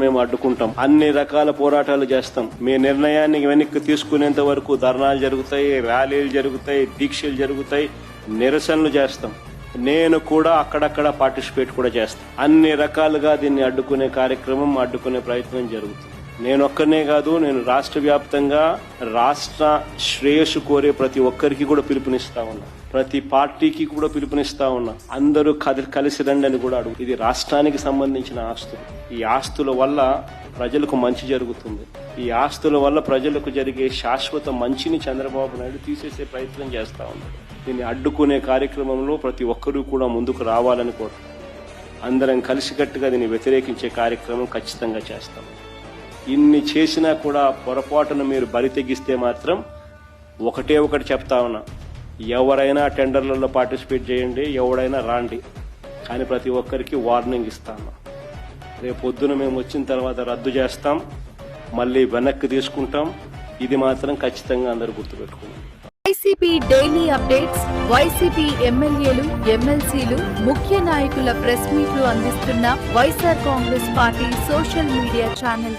మేము అడ్డుకుంటాం. అన్ని రకాల పోరాటాలు చేస్తాం. మీ నిర్ణయాన్ని వెనక్కి తీసుకునేంత వరకు ధర్నాలు జరుగుతాయి ర్యాలీలు జరుగుతాయి దీక్షలు జరుగుతాయి నిరసనలు చేస్తాం. నేను కూడా అక్కడక్కడ పార్టిసిపేట్ కూడా చేస్తాను అన్ని రకాలుగా దీన్ని అడ్డుకునే కార్యక్రమం అడ్డుకునే ప్రయత్నం జరుగుతుంది. నేనొక్కనే కాదు నేను రాష్ట్ర వ్యాప్తంగా రాష్ట్ర శ్రేయస్సు కోరే ప్రతి ఒక్కరికి కూడా పిలుపునిస్తా ఉన్నా. ప్రతి పార్టీకి కూడా పిలుపునిస్తా ఉన్నా. అందరూ కది కలిసి రండి అని కూడా అడుగు ఇది రాష్ట్రానికి సంబంధించిన ఆస్తులు. ఈ ఆస్తుల వల్ల ప్రజలకు మంచి జరుగుతుంది. ఈ ఆస్తుల వల్ల ప్రజలకు జరిగే శాశ్వత మంచిని చంద్రబాబు నాయుడు తీసేసే ప్రయత్నం చేస్తా ఉన్నారు దీన్ని అడ్డుకునే కార్యక్రమంలో ప్రతి ఒక్కరూ కూడా ముందుకు రావాలని కోరుతున్నాను. అందరం కలిసికట్టుగా దీన్ని వ్యతిరేకించే కార్యక్రమం ఖచ్చితంగా చేస్తాం. ఇన్ని చేసినా కూడా పొరపాటున మీరు బరి తెగిస్తే మాత్రం ఒకటే ఒకటి చెప్తా ఉన్నా. ఎవరైనా టెండర్లలో పార్టిసిపేట్ చేయండి ఎవడైనా రాండి. కానీ ప్రతి ఒక్కరికి వార్నింగ్ ఇస్తాను. రేపు పొద్దున మేము వచ్చిన తర్వాత రద్దు చేస్తాం మళ్ళీ వెనక్కి తీసుకుంటాం. ఇది మాత్రం ఖచ్చితంగా అందరూ గుర్తుపెట్టుకున్నాం వైసీపీ డైలీ అప్డేట్స్ వైసీపీ ఎమ్మెల్యేలు ఎమ్మెల్సీలు ముఖ్య నాయకుల ప్రెస్ మీట్లు అందిస్తున్న YSR Congress party social media channel